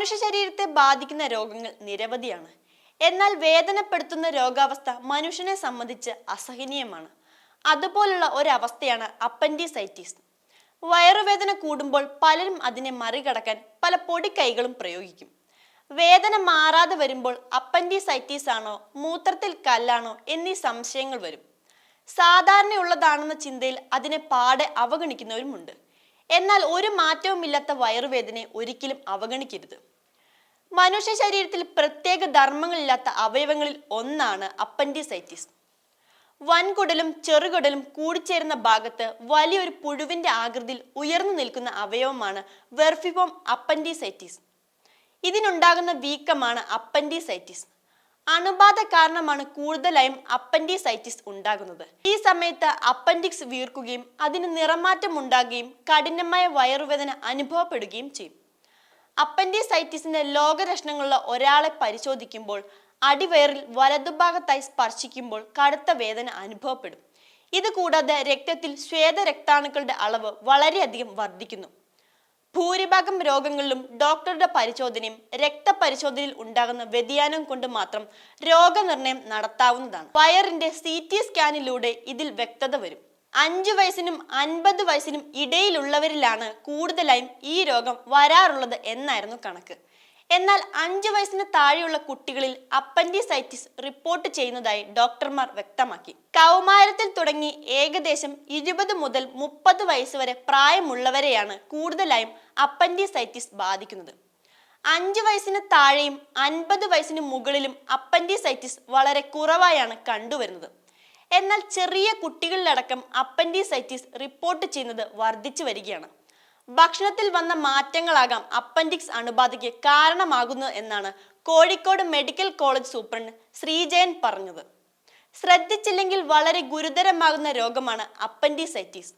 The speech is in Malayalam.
മനുഷ്യ ശരീരത്തെ ബാധിക്കുന്ന രോഗങ്ങൾ നിരവധിയാണ്. എന്നാൽ വേദനപ്പെടുത്തുന്ന രോഗാവസ്ഥ മനുഷ്യനെ സംബന്ധിച്ച് അസഹനീയമാണ്. അതുപോലുള്ള ഒരവസ്ഥയാണ് അപ്പൻഡിസൈറ്റിസ്. വയറുവേദന കൂടുമ്പോൾ പലരും അതിനെ മറികടക്കാൻ പല പൊടിക്കൈകളും പ്രയോഗിക്കും. വേദന മാറാതെ വരുമ്പോൾ അപ്പൻഡിസൈറ്റിസ് ആണോ മൂത്രത്തിൽ കല്ലാണോ എന്നീ സംശയങ്ങൾ വരും. സാധാരണയുള്ളതാണെന്ന ചിന്തയിൽ അതിനെ പാടെ അവഗണിക്കുന്നവരുമുണ്ട്. എന്നാൽ ഒരു മാറ്റവുമില്ലാത്ത വയറുവേദനയെ ഒരിക്കലും അവഗണിക്കരുത്. മനുഷ്യ ശരീരത്തിൽ പ്രത്യേക ധർമ്മങ്ങളില്ലാത്ത അവയവങ്ങളിൽ ഒന്നാണ് അപ്പൻഡിസൈറ്റിസ്. വൻകുടലും ചെറുകുടലും കൂടിച്ചേരുന്ന ഭാഗത്ത് വലിയൊരു പുഴുവിന്റെ ആകൃതിയിൽ ഉയർന്നു നിൽക്കുന്ന അവയവമാണ് വെർഫിഫോം അപ്പൻഡിസൈറ്റിസ്. ഇതിനുണ്ടാകുന്ന വീക്കമാണ് അപ്പൻഡിസൈറ്റിസ്. അണുബാധ കാരണമാണ് കൂടുതലായും അപ്പൻഡിസൈറ്റിസ് ഉണ്ടാകുന്നത്. ഈ സമയത്ത് അപ്പൻഡിക്സ് വീർക്കുകയും അതിന് നിറമാറ്റം ഉണ്ടാകുകയും കഠിനമായ വയറുവേദന അനുഭവപ്പെടുകയും ചെയ്യും. അപ്പൻഡിസൈറ്റിസിന്റെ ലോകലക്ഷണങ്ങളുള്ള ഒരാളെ പരിശോധിക്കുമ്പോൾ അടിവയറിൽ വലതുഭാഗത്തായി സ്പർശിക്കുമ്പോൾ കടുത്ത വേദന അനുഭവപ്പെടും. ഇത് കൂടാതെ രക്തത്തിൽ ശ്വേതരക്താണുക്കളുടെ അളവ് വളരെയധികം വർദ്ധിക്കുന്നു. ഭൂരിഭാഗം രോഗങ്ങളിലും ഡോക്ടറുടെ പരിശോധനയും രക്തപരിശോധനയിൽ ഉണ്ടാകുന്ന വ്യതിയാനം കൊണ്ട് മാത്രം രോഗനിർണയം നടത്താവുന്നതാണ്. വയറിന്റെ സി ടി സ്കാനിലൂടെ ഇതിൽ വ്യക്തത വരും. അഞ്ചു വയസ്സിനും അൻപത് വയസ്സിനും ഇടയിലുള്ളവരിലാണ് കൂടുതലായും ഈ രോഗം വരാറുള്ളത് എന്നായിരുന്നു കണക്ക്. എന്നാൽ അഞ്ചു വയസ്സിന് താഴെയുള്ള കുട്ടികളിൽ അപ്പൻഡിസൈറ്റിസ് റിപ്പോർട്ട് ചെയ്യുന്നതായി ഡോക്ടർമാർ വ്യക്തമാക്കി. കൗമാരത്തിൽ തുടങ്ങി ഏകദേശം ഇരുപത് മുതൽ മുപ്പത് വയസ്സ് വരെ പ്രായമുള്ളവരെയാണ് കൂടുതലായും അപ്പൻഡിസൈറ്റിസ് ബാധിക്കുന്നത്. അഞ്ച് വയസ്സിന് താഴെയും അൻപത് വയസ്സിന് മുകളിലും അപ്പൻഡിസൈറ്റിസ് വളരെ കുറവായാണ് കണ്ടുവരുന്നത്. എന്നാൽ ചെറിയ കുട്ടികളിലടക്കം അപ്പൻഡിസൈറ്റിസ് റിപ്പോർട്ട് ചെയ്യുന്നത് വർദ്ധിച്ചു വരികയാണ്. ഭക്ഷണത്തിൽ വന്ന മാറ്റങ്ങളാകാം അപ്പൻഡിക്സ് അണുബാധയ്ക്ക് കാരണമാകുന്നത് എന്നാണ് Kozhikode medical college superintendent Sreejayan പറഞ്ഞത്. ശ്രദ്ധിച്ചില്ലെങ്കിൽ വളരെ ഗുരുതരമാകുന്ന രോഗമാണ് അപ്പൻഡിസൈറ്റിസ്.